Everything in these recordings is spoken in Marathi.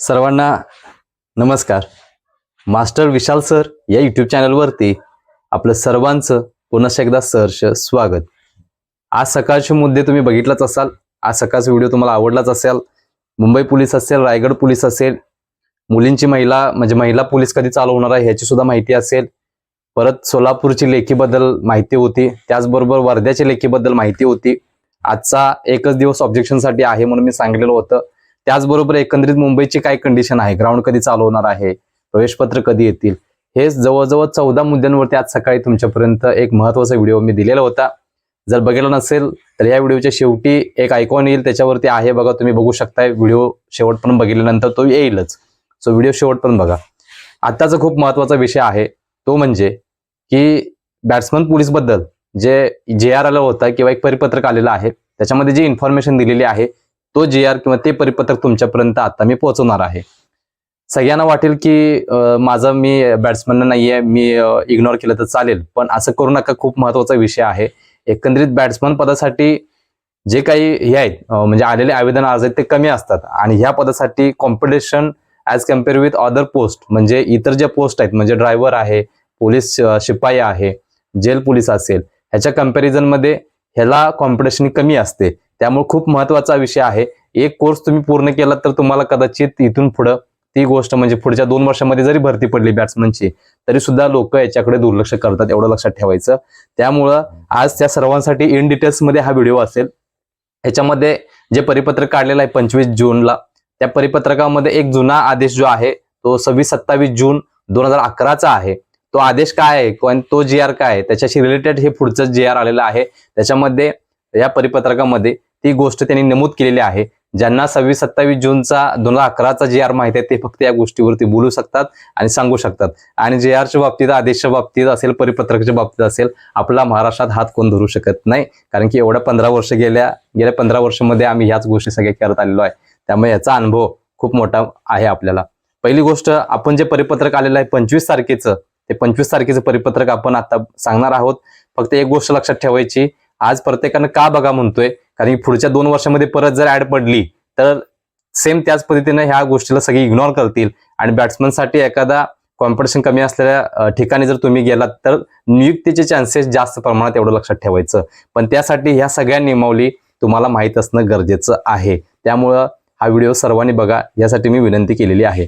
सर्वांना नमस्कार. मास्टर विशाल सर या यूट्यूब चॅनलवरती आपलं सर्वांचं पुन्हा एकदा सहर्ष स्वागत. आज सकाळचे मुद्दे तुम्ही बघितलाच असाल आज सकाळचा व्हिडिओ तुम्हाला आवडलाच असेल मुंबई पोलीस असेल रायगड पोलीस असेल मुलींची महिला म्हणजे महिला पोलीस कधी चालू होणार आहे ह्याची सुद्धा माहिती असेल. परत सोलापूरची लेखीबद्दल माहिती होती त्याचबरोबर वर्ध्याच्या लेखीबद्दल माहिती होती. आजचा एकच दिवस ऑब्जेक्शनसाठी आहे म्हणून मी सांगितलेलं होतं. त्याचबरोबर एकंदरीत मुंबईची काय कंडिशन आहे? ग्राउंड कधी चालू होणार आहे? प्रवेशपत्र कधी येतील? हे जवळजवळ चौदा मुद्द्यांवरती आज सकाळी तुमच्यापर्यंत एक महत्त्वाचा व्हिडिओ मी दिलेला होता. जर बघितला नसेल तर या व्हिडिओच्या शेवटी एक आयकॉन येईल त्याच्यावरती आहे बघा तुम्ही बघू शकताय. व्हिडिओ शेवटपर्यंत बघितल्यानंतर तो येईलच. सो व्हिडिओ शेवटपर्यंत बघा. आताचा खूप महत्त्वाचा विषय आहे. तो म्हणजे की बॅट्समन पोलीसबद्दल जे जे आर आला होता किंवा एक परिपत्रक आलेलं आहे त्याच्यामध्ये जी इन्फॉर्मेशन दिलेली आहे तो जे आर किंवा ते परिपत्रक तुमच्यापर्यंत आता मी पोहोचवणार आहे. सगळ्यांना वाटेल की माझं मी बॅट्समन नाहीये मी इग्नोर केलं तर चालेल पण असं करू नका. खूप महत्त्वाचा विषय आहे. एकंदरीत बॅट्समन पदासाठी जे काही हे आहेत म्हणजे आलेले आवेदन अर्ज आहेत ते कमी असतात. आणि ह्या पदासाठी competition as compare with other post म्हणजे इतर ज्या पोस्ट आहेत म्हणजे ड्रायव्हर आहे पोलीस शिपाई आहे जेल पोलीस असेल ह्याच्या कम्पॅरिझनमध्ये ह्याला कॉम्पिटिशन कमी असते. त्यामुळे खूप महत्त्वाचा विषय आहे. एक कोर्स तुम्ही पूर्ण केला तर तुम्हाला कदाचित इथून पुढं ती गोष्ट म्हणजे पुढच्या दोन वर्षामध्ये जरी भरती पडली बॅट्समनची तरी सुद्धा लोक याच्याकडे दुर्लक्ष करतात एवढं लक्षात ठेवायचं. त्यामुळं आज त्या सर्वांसाठी इन डिटेल्समध्ये हा व्हिडिओ असेल. ह्याच्यामध्ये जे परिपत्रक काढलेलं आहे पंचवीस जूनला त्या परिपत्रकामध्ये एक जुना आदेश जो आहे तो सव्वीस सत्तावीस जून दोन हजार अकराचा आहे. तो आदेश काय आहे आणि तो जी आर काय आहे? त्याच्याशी रिलेटेड हे पुढचं जे आर आलेलं आहे. त्याच्यामध्ये या परिपत्रकामध्ये ती गोष्ट त्यांनी नमूद केलेली आहे. ज्यांना सव्वीस सत्तावीस जूनचा दोन हजार अकराचा जे आर माहिती आहे ते फक्त या गोष्टीवरती बोलू शकतात आणि सांगू शकतात. आणि जे आरच्या बाबतीत आदेशच्या बाबतीत असेल परिपत्रकाच्या बाबतीत असेल आपला महाराष्ट्रात हात कोण धरू शकत नाही. कारण की एवढ्या पंधरा वर्ष गेल्या गेल्या पंधरा वर्षामध्ये आम्ही ह्याच गोष्टी सगळ्या करत आलेलो आहे. त्यामुळे याचा अनुभव खूप मोठा आहे आपल्याला. पहिली गोष्ट आपण जे परिपत्रक आलेलं आहे पंचवीस तारखेचं ते पंचवीस तारखेचं परिपत्रक आपण आता सांगणार आहोत. फक्त एक गोष्ट लक्षात ठेवायची आज प्रत्येकानं का बघा म्हणतोय? कारण की पुढच्या दोन वर्षामध्ये परत जर ऍड पडली तर सेम त्याच पद्धतीने ह्या गोष्टीला सगळी इग्नोर करतील. आणि बॅट्समनसाठी एखादा कॉम्पिटिशन कमी असलेल्या ठिकाणी जर तुम्ही गेलात तर नियुक्तीचे चान्सेस जास्त प्रमाणात एवढं लक्षात ठेवायचं. पण त्यासाठी ह्या सगळ्या नियमावली तुम्हाला माहीत असणं गरजेचं आहे. त्यामुळं हा व्हिडिओ सर्वांनी बघा यासाठी मी विनंती केलेली आहे.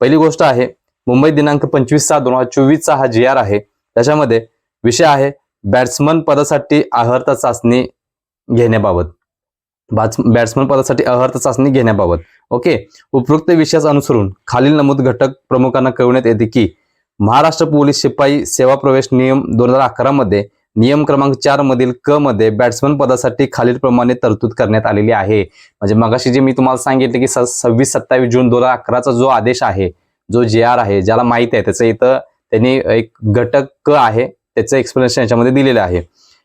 पहिली गोष्ट आहे मुंबई दिनांक पंचवीस सहा दोन हजार चोवीसचा हा जी आर आहे. त्याच्यामध्ये विषय आहे बॅट्समन पदासाठी अहर्ता चाचणी घेण्याबाबत. बॅट्समन पदासाठी अहर्ता चाचणी घेण्याबाबत. ओके उपरोक्त विषयास अनुसरून खालील नमूद घटक प्रमुखांना कळवण्यात येते की महाराष्ट्र पोलीस शिपाई सेवा प्रवेश नियम दोन हजार अकरा मध्ये नियम क्रमांक चार मधील क मध्ये बॅट्समन पदासाठी खालीलप्रमाणे तरतूद करण्यात आलेली आहे. म्हणजे मगाशी जे मी तुम्हाला सांगितले की स- सव्वीस सत्तावीस जून दोन हजार अकराचा जो आदेश आहे जो जे आर आहे ज्याला माहीत आहे त्याचं इथं त्यांनी एक घटक क आहे त्याचं एक्सप्लेनेशन याच्यामध्ये दिलेलं आहे.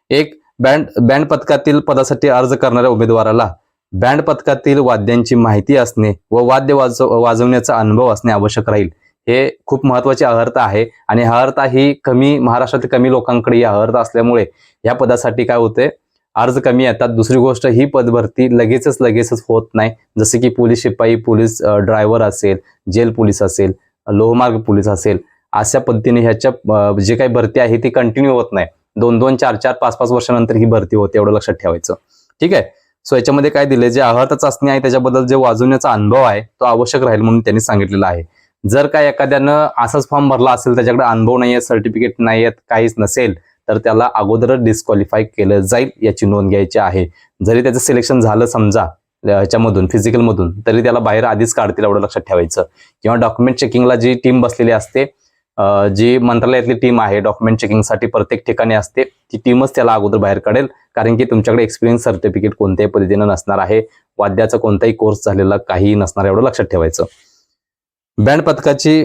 एक बँड बँड पथकातील पदासाठी अर्ज करणाऱ्या उमेदवाराला बँड पथकातील वाद्यांची माहिती असणे व वाद्य वाजव वाजवण्याचा अनुभव असणे आवश्यक राहील. हे खूप महत्वाची अहर्ता आहे आणि हा अर्थ ही कमी महाराष्ट्रातील कमी लोकांकडे ही अहर्थ असल्यामुळे या पदासाठी काय होते? अर्ज कमी येतात. दुसरी गोष्ट ही पदभरती लगेचच लगेचच होत नाही. जसे की पोलीस शिपाई पोलीस ड्रायव्हर असेल जेल पोलीस असेल लोहमार्ग पोलीस असेल अशा पद्धतीने ह्याच्या जे काही भरती आहे ती कंटिन्यू होत नाही. दोन दोन चार चार पाच पाच वर्षानंतर ही भरती होते एवढं लक्षात ठेवायचं. ठीक आहे? सो याच्यामध्ये काय दिले जे अहर्थ चाचणी आहे त्याच्याबद्दल जे वाजवण्याचा अनुभव आहे तो आवश्यक राहील म्हणून त्यांनी सांगितलेलं आहे. जर काय एखाद्यानं असाच फॉर्म भरला असेल त्याच्याकडे अनुभव नाही आहे सर्टिफिकेट नाही आहेत काहीच नसेल तर त्याला अगोदरच डिस्क्वालिफाय केलं जाईल याची नोंद घ्यायची आहे. जरी त्याचं सिलेक्शन झालं समजा ह्याच्यामधून फिजिकलमधून तरी त्याला बाहेर आधीच काढतील एवढं लक्षात ठेवायचं. किंवा डॉक्युमेंट चेकिंगला जी टीम बसलेली असते जी मंत्रालयातली टीम आहे डॉक्युमेंट चेकिंगसाठी प्रत्येक ठिकाणी असते ती टीमच त्याला अगोदर बाहेर काढेल. कारण की तुमच्याकडे एक्सपिरियन्स सर्टिफिकेट कोणत्याही पद्धतीनं नसणार आहे. वाद्याचा कोणताही कोर्स झालेला काहीही नसणार एवढं लक्षात ठेवायचं. बँड पथकाची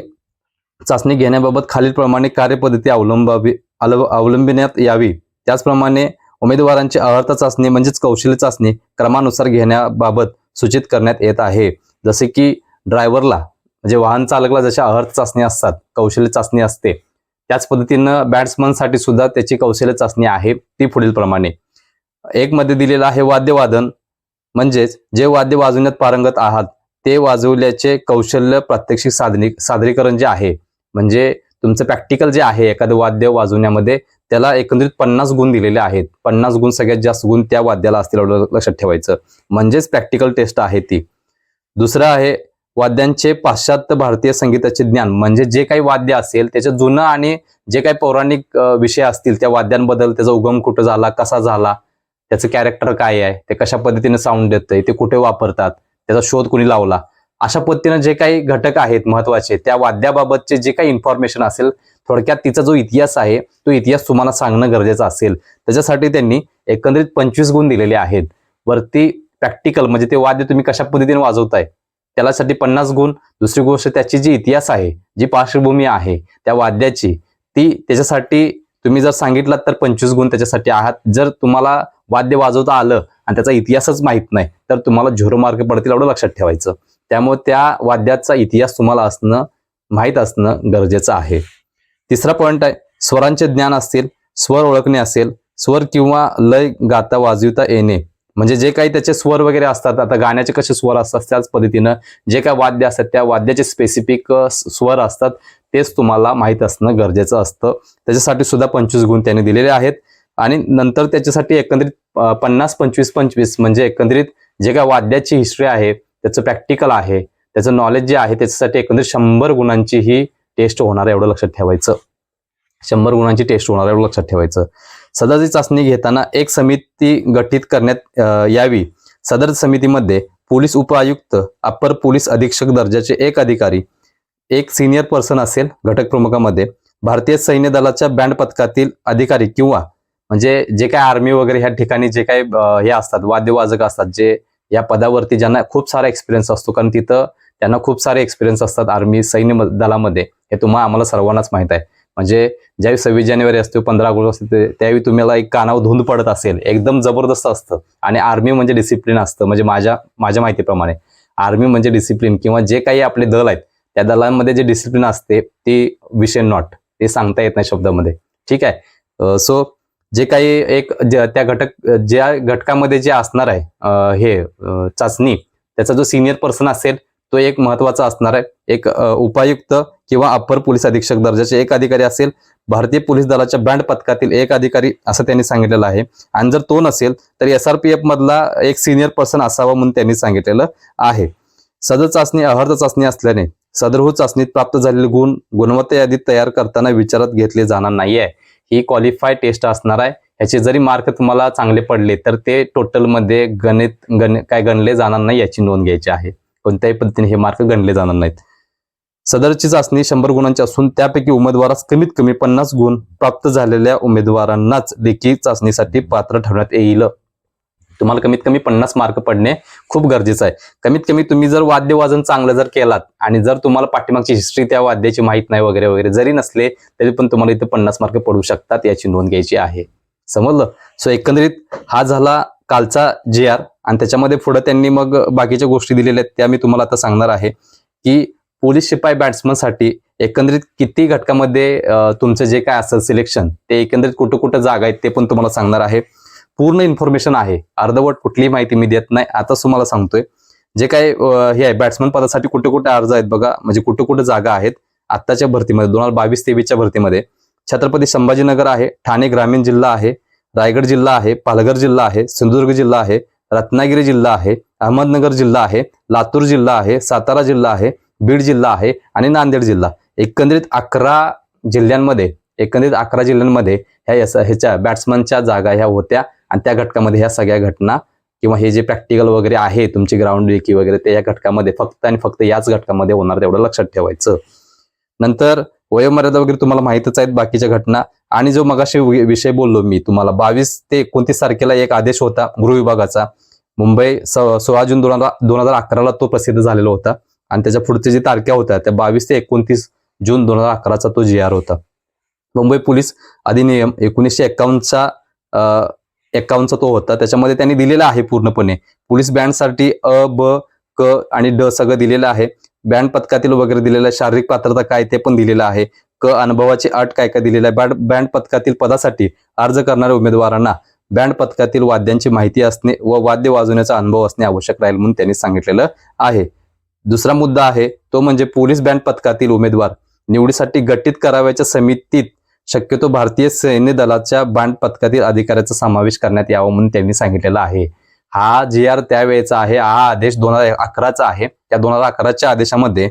चाचणी घेण्याबाबत खालीलप्रमाणे कार्यपद्धती अवलंबावी अवलंबिण्यात यावी. त्याचप्रमाणे उमेदवारांची अर्थ चाचणी म्हणजेच कौशल्य चाचणी क्रमानुसार घेण्याबाबत सूचित करण्यात येत आहे. जसे की ड्रायव्हरला म्हणजे वाहन चालकला जशा अहर्थ चाचणी असतात कौशल्य चाचणी असते त्याच पद्धतीनं बॅट्समनसाठी सुद्धा त्याची कौशल्य चाचणी आहे ती पुढील प्रमाणे. एक मध्ये दिलेलं आहे वाद्यवादन म्हणजेच जे वाद्य वाजवण्यात पारंगत आहात ते वाजवल्याचे कौशल्य प्रात्यक्षिक साधनी सादरीकरण जे आहे म्हणजे तुमचं प्रॅक्टिकल जे आहे एखादं वाद्य वाजवण्यामध्ये त्याला एकंदरीत पन्नास गुण दिलेले आहेत. पन्नास गुण सगळ्यात जास्त गुण त्या वाद्याला असतील लक्षात ठेवायचं. म्हणजेच प्रॅक्टिकल टेस्ट आहे ती. दुसरं आहे वाद्यांचे पाश्चात्य भारतीय संगीताचे ज्ञान म्हणजे जे काही वाद्य असेल त्याचे जुनं आणि जे काही पौराणिक विषय असतील त्या वाद्यांबद्दल त्याचा उगम कुठं झाला कसा झाला त्याचं कॅरेक्टर काय आहे ते कशा पद्धतीने साऊंड देतंय ते कुठे वापरतात त्याचा शोध कुणी लावला अशा पद्धतीनं जे काही घटक आहेत महत्त्वाचे त्या वाद्याबाबतचे जे काही इन्फॉर्मेशन असेल थोडक्यात तिचा जो इतिहास आहे तो इतिहास तुम्हाला सांगणं गरजेचं असेल. त्याच्यासाठी त्यांनी एकंदरीत पंचवीस गुण दिलेले आहेत. वरती प्रॅक्टिकल म्हणजे ते वाद्य तुम्ही कशा पद्धतीने वाजवताय त्यासाठी पन्नास गुण. दुसरी गोष्ट त्याची जी इतिहास आहे जी पार्श्वभूमी आहे त्या वाद्याची ती त्याच्यासाठी तुम्ही जर सांगितलात तर पंचवीस गुण त्याच्यासाठी आहात. जर तुम्हाला वाद्य वाजवता आलं आणि त्याचा इतिहासच माहीत नाही तर तुम्हाला झुरो मार्ग पडतील एवढं लक्षात ठेवायचं. त्यामुळे त्या वाद्याचा इतिहास तुम्हाला असणं माहीत असणं गरजेचं आहे. तिसरा पॉईंट आहे स्वरांचे ज्ञान असतील स्वर ओळखणे असेल स्वर किंवा लय गाता वाजविता येणे. म्हणजे जे काही त्याचे स्वर वगैरे असतात आता गाण्याचे कसे स्वर असतात त्याच पद्धतीनं जे काही वाद्य असतात त्या वाद्याचे स्पेसिफिक स्वर असतात तेच तुम्हाला माहीत असणं गरजेचं असतं. त्याच्यासाठी सुद्धा पंचवीस गुण त्यांनी दिलेले आहेत. आणि नंतर त्याच्यासाठी एकंदरीत पन्नास पंचवीस पंचवीस म्हणजे एकंदरीत जे काय वाद्याची हिस्ट्री आहे त्याचं प्रॅक्टिकल आहे त्याचं नॉलेज जे आहे त्याच्यासाठी एकंदरीत शंभर गुणांची ही टेस्ट होणार आहे एवढं लक्षात ठेवायचं. शंभर गुणांची टेस्ट होणार आहे एवढं लक्षात ठेवायचं. सदरची चाचणी घेताना एक समिती गठीत करण्यात यावी. सदर समितीमध्ये पोलीस उपआयुक्त अप्पर पोलीस अधीक्षक दर्जाचे एक अधिकारी एक सिनियर पर्सन असेल घटक प्रमुखामध्ये भारतीय सैन्य दलाच्या बँड पथकातील अधिकारी किंवा म्हणजे जे काय आर्मी वगैरे ह्या ठिकाणी जे काही हे असतात वाद्यवाजक असतात जे या पदावरती ज्यांना खूप सारा एक्सपिरियन्स असतो कारण तिथं त्यांना खूप सारे एक्सपिरियन्स असतात आर्मी सैन्य दलामध्ये. हे तुम्हाला आम्हाला सर्वांनाच माहीत आहे. म्हणजे ज्यावेळी सव्वीस जानेवारी असते पंधरा ऑगस्ट असते त्यावेळी तुम्हाला एक कानावर धुंद पडत असेल. एकदम जबरदस्त असतं. आणि आर्मी म्हणजे डिसिप्लिन असतं. म्हणजे माझ्या माझ्या माहितीप्रमाणे. आर्मी म्हणजे डिसिप्लिन किंवा जे काही आपले दल आहेत त्या दलांमध्ये जे डिसिप्लिन असते ते विषय नॉट ते सांगता येत नाही शब्दामध्ये. ठीक आहे? सो जे काही एक त्या घटक ज्या घटकामध्ये जे असणार आहे हे चाचणी त्याचा जो सिनियर पर्सन असेल तो एक महत्त्वाचा असणार आहे. एक उपायुक्त किंवा अप्पर पोलीस अधीक्षक दर्जाचे एक अधिकारी असेल भारतीय पोलीस दलाच्या बँड पथकातील एक अधिकारी असं त्यांनी सांगितलेलं आहे. आणि जर तो नसेल तर एसआरपीएफ मधला एक सिनियर पर्सन असावा म्हणून त्यांनी सांगितलेलं आहे. सदर चाचणी अहर्थ चाचणी असल्याने सदरहू चाचणीत प्राप्त झालेले गुण गुणवत्ता यादीत तयार करताना विचारात घेतले जाणार नाहीये. ही क्वालिफाय टेस्ट असणार आहे. याचे जरी मार्क तुम्हाला चांगले पडले तर ते टोटलमध्ये गणित गण काय गणले जाणार नाही याची नोंद घ्यायची आहे. कोणत्याही पद्धतीने हे मार्क गणले जाणार नाहीत. सदरची चाचणी शंभर गुणांची असून त्यापैकी उमेदवारास कमीत कमी पन्नास गुण प्राप्त झालेल्या उमेदवारांनाच लेखी चाचणीसाठी पात्र ठरवण्यात येईल. तुम्हाला कमीत कमी पन्नास मार्क पडणे खूप गरजेचं आहे. कमीत कमी तुम्ही जर वाद्यवाजन चांगलं जर केलात आणि जर तुम्हाला पाठीमागची हिस्ट्री त्या वाद्याची माहीत नाही वगैरे वगैरे जरी नसले तरी पण तुम्हाला इथे पन्नास मार्क पडू शकतात याची नोंद घ्यायची आहे. समजलं? सो एकंदरीत हा झाला कालचा जे आर आणि त्याच्यामध्ये पुढे त्यांनी मग बाकीच्या गोष्टी दिलेल्या आहेत त्या मी तुम्हाला आता सांगणार आहे की पोलीस शिपाई बॅट्समनसाठी एकंदरीत किती घटकामध्ये तुमचं जे काय असेल सिलेक्शन ते एकंदरीत कुठं कुठं जागा आहेत ते पण तुम्हाला सांगणार आहे. पूर्ण इन्फॉर्मेशन आहे. अर्धवट कुठलीही माहिती मी देत नाही. आताच तुम्हाला सांगतोय. जे काय हे आहे बॅट्समन पदासाठी कुठे कुठे अर्ज आहेत बघा. म्हणजे कुठे कुठे जागा आहेत आत्ताच्या भरतीमध्ये दोन हजार बावीस तेवीसच्या भरतीमध्ये. छत्रपती संभाजीनगर आहे ठाणे ग्रामीण जिल्हा आहे रायगड जिल्हा आहे पालघर जिल्हा आहे सिंधुदुर्ग जिल्हा आहे रत्नागिरी जिल्हा आहे अहमदनगर जिल्हा आहे लातूर जिल्हा आहे सातारा जिल्हा आहे बीड जिल्हा आहे आणि नांदेड जिल्हा. एकंदरीत अकरा जिल्ह्यांमध्ये एकंदरीत अकरा जिल्ह्यांमध्ये ह्या ह्याच्या बॅट्समनच्या जागा ह्या होत्या आणि त्या घटकामध्ये ह्या सगळ्या घटना किंवा हे जे प्रॅक्टिकल वगैरे आहे तुमची ग्राउंड रेकी वगैरे ते या घटकामध्ये फक्त आणि फक्त याच घटकामध्ये होणार तेवढं लक्षात ठेवायचं. नंतर वयोमर्यादा वगैरे तुम्हाला माहितच आहेत बाकीच्या घटना आणि जो मगाशी विषय बोललो मी तुम्हाला बावीस ते एकोणतीस तारखेला एक आदेश होता गृह विभागाचा मुंबई स- सोळा जून दोन हजार दोन हजार अकराला तो प्रसिद्ध झालेला होता आणि त्याच्या पुढच्या जी तारख्या होत्या त्या बावीस ते एकोणतीस जून दोन हजार अकराचा तो जी आर होता. मुंबई पोलीस अधिनियम एकोणीसशे एक्कावन्नचा अं, एक्कावन्नचा तो होता. त्याच्यामध्ये त्यांनी दिलेला आहे पूर्णपणे. पोलीस बँडसाठी अ ब क आणि ड सगळं दिलेलं आहे. बँड पथकातील वगैरे दिलेलं शारीरिक पात्रता काय ते पण दिलेलं आहे. क अनुभवाची अट काय काय दिलेलं आहे? बँड बँड पथकातील पदासाठी अर्ज करणाऱ्या उमेदवारांना बँड पथकातील वाद्यांची माहिती असणे व वाद्य वाजवण्याचा अनुभव असणे आवश्यक राहील म्हणून त्यांनी सांगितलेलं आहे. दुसरा मुद्दा आहे तो म्हणजे पोलीस बँड पथकातील उमेदवार निवडीसाठी गठीत करावयाच्या समितीत शक्यतो भारतीय सैन्य दलाच्या बँड पथकातील अधिकाऱ्याचा समावेश करण्यात यावा म्हणून त्यांनी सांगितलेला आहे. हा जी आर त्यावेळेचा आहे हा आदेश दोन हजार अकराचा आहे. त्या दोन हजार अकराच्या आदेशामध्ये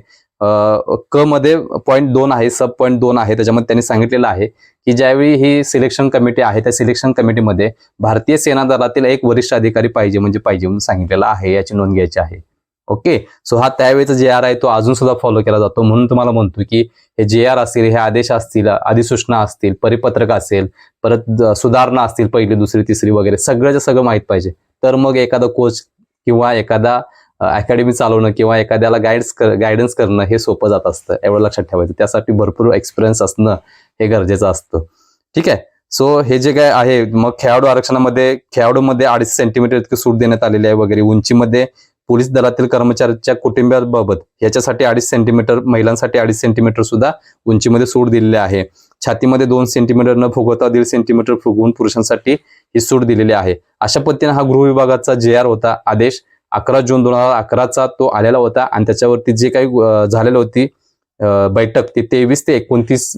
क मध्ये पॉईंट दोन आहे सब पॉईंट दोन आहे त्याच्यामध्ये त्यांनी सांगितलेलं आहे की ज्यावेळी ही सिलेक्शन कमिटी आहे त्या सिलेक्शन कमिटीमध्ये भारतीय सेना दलातील एक वरिष्ठ अधिकारी पाहिजे म्हणजे पाहिजे म्हणून सांगितलेलं आहे याची नोंद घ्यायची आहे. ओके? सो हा त्यावेळेचा जे आर आहे तो अजून सुद्धा फॉलो केला जातो. म्हणून तुम्हाला म्हणतो की हे जे आर असतील हे आदेश असतील अधिसूचना असतील परिपत्रक असेल परत सुधारणा असतील पहिली दुसरी तिसरी वगैरे सगळ्याचं सगळं माहीत पाहिजे. तर मग एखादा कोच किंवा एखादा अकॅडमी चालवणं किंवा एखाद्याला गाईड्स गायडन्स करणं हे सोपं जात असतं एवढं लक्षात ठेवायचं. त्यासाठी भरपूर एक्सपिरियन्स असणं हे गरजेचं असतं. ठीक आहे? सो हे जे काय आहे मग खेळाडू आरक्षणामध्ये खेळाडूमध्ये अडीच सेंटीमीटर इतकी सूट देण्यात आलेली आहे वगैरे. उंचीमध्ये पोलीस दलातील कर्मचाऱ्याच्या कुटुंबियांबाबत याच्यासाठी अडीच सेंटीमीटर महिलांसाठी अडीच सेंटीमीटर सुद्धा उंचीमध्ये सूट दिलेली आहे. छातीमध्ये दोन सेंटीमीटर न फुगवता दीड सेंटीमीटर फुगवून पुरुषांसाठी ही सूट दिलेली आहे. अशा पद्धतीने हा गृह विभागाचा जे आर होता आदेश. अकरा जून दोन हजार अकराचा तो आलेला होता आणि त्याच्यावरती जे काही झालेलं होती बैठक ती तेवीस ते एकोणतीस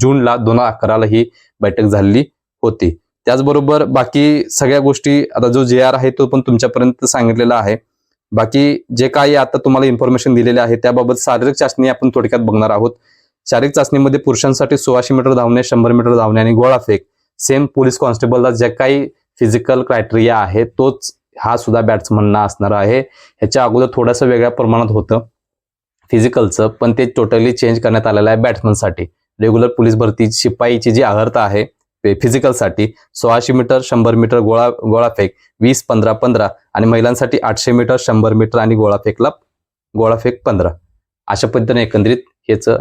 जूनला दोन हजार अकराला ही बैठक झालेली होती. त्याचबरोबर बाकी सगळ्या गोष्टी आता जो जे आर आहे तो पण तुमच्यापर्यंत सांगितलेला आहे. बाकी जे काही आता तुम्हाला इन्फॉर्मेशन दिलेले आहे त्याबाबत शारीरिक चाचणी आपण थोडक्यात बघणार आहोत. शारीरिक चाचणीमध्ये पुरुषांसाठी सोळाशे मीटर धावणे शंभर मीटर धावणे आणि गोळाफेक सेम पोलीस कॉन्स्टेबलला जे काही फिजिकल क्रायटेरिया आहे तोच हा सुद्धा बॅट्समनना असणार आहे. ह्याच्या अगोदर थोडंसं वेगळ्या प्रमाणात होतं फिजिकलचं पण ते टोटली चेंज करण्यात आलेलं आहे बॅट्समनसाठी रेग्युलर पोलीस भरती शिपाईची जी अर्हता आहे फिजिकलसाठी सोळाशे मीटर शंभर मीटर गोळा गोळाफेक वीस पंधरा पंधरा. आणि महिलांसाठी आठशे मीटर शंभर मीटर आणि गोळाफेकला गोळाफेक पंधरा. अशा पद्धतीने एकंदरीत ह्याचं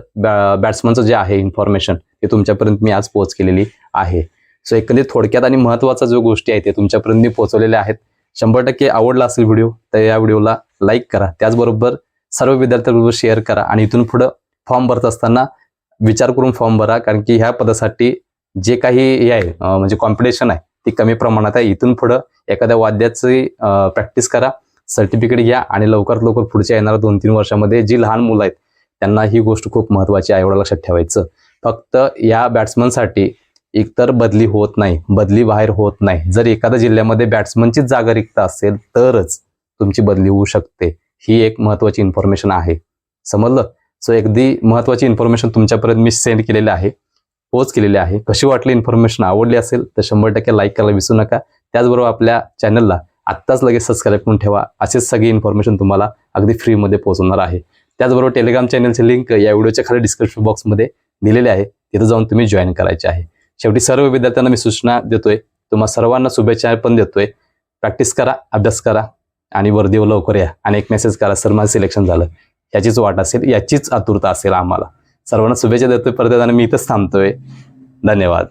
बॅट्समनचं जे आहे इन्फॉर्मेशन ते तुमच्यापर्यंत मी आज पोहोच केलेली आहे. सो एकंदरीत थोडक्यात आणि महत्त्वाच्या जो गोष्टी आहेत ते तुमच्यापर्यंत मी पोहोचवलेल्या आहेत. शंभर टक्के आवडला असेल व्हिडिओ तर या व्हिडिओला लाईक करा. त्याचबरोबर सर्व विद्यार्थ्यांबरोबर शेअर करा आणि इथून पुढं फॉर्म भरत असताना विचार करून फॉर्म भरा कारण की ह्या पदासाठी जे काही हे आहे म्हणजे कॉम्पिटिशन आहे ती कमी प्रमाणात आहे. इथून पुढं एखाद्या वाद्याची प्रॅक्टिस करा सर्टिफिकेट घ्या आणि लवकरात लवकर पुढच्या येणाऱ्या दोन तीन वर्षामध्ये जी लहान मुलं आहेत त्यांना ही गोष्ट खूप महत्वाची आहे एवढं लक्षात ठेवायचं. फक्त या बॅट्समनसाठी एकतर बदली होत नाही बदली बाहेर होत नाही. जर एखाद्या जिल्ह्यामध्ये बॅट्समनचीच जागा रिक्त असेल तरच तुमची बदली होऊ शकते. ही एक महत्त्वाची इन्फॉर्मेशन आहे. समजलं? सो अगदी महत्त्वाची इन्फॉर्मेशन तुमच्यापर्यंत मी सेंड केलेली आहे. पोच केलेली आहे. कशी वाटली इन्फॉर्मेशन आवडली असेल तर शंभर टक्के लाईक करायला विसरू नका. त्याचबरोबर आपल्या चॅनलला आत्ताच लगेच सबस्क्राईब करून ठेवा. असेच सगळी इन्फॉर्मेशन तुम्हाला अगदी फ्रीमध्ये पोहोचवणार आहे. त्याचबरोबर टेलिग्राम चॅनलची लिंक या व्हिडिओच्या खाली डिस्क्रिप्शन बॉक्समध्ये दिलेली आहे. तिथं जाऊन तुम्ही जॉईन करायचे आहे. शेवटी सर्व विद्यार्थ्यांना मी सूचना देतोय तुम्हाला सर्वांना शुभेच्छा पण देतोय. प्रॅक्टिस करा अभ्यास करा आणि वर्दीवर लवकर या आणि एक मेसेज करा सर माझं सिलेक्शन झालं. याचीच वाट असेल याचीच आतुरता असेल आम्हाला. सर्वांना शुभेच्छा देतोय परत आणि मी इथंच थांबतोय. धन्यवाद.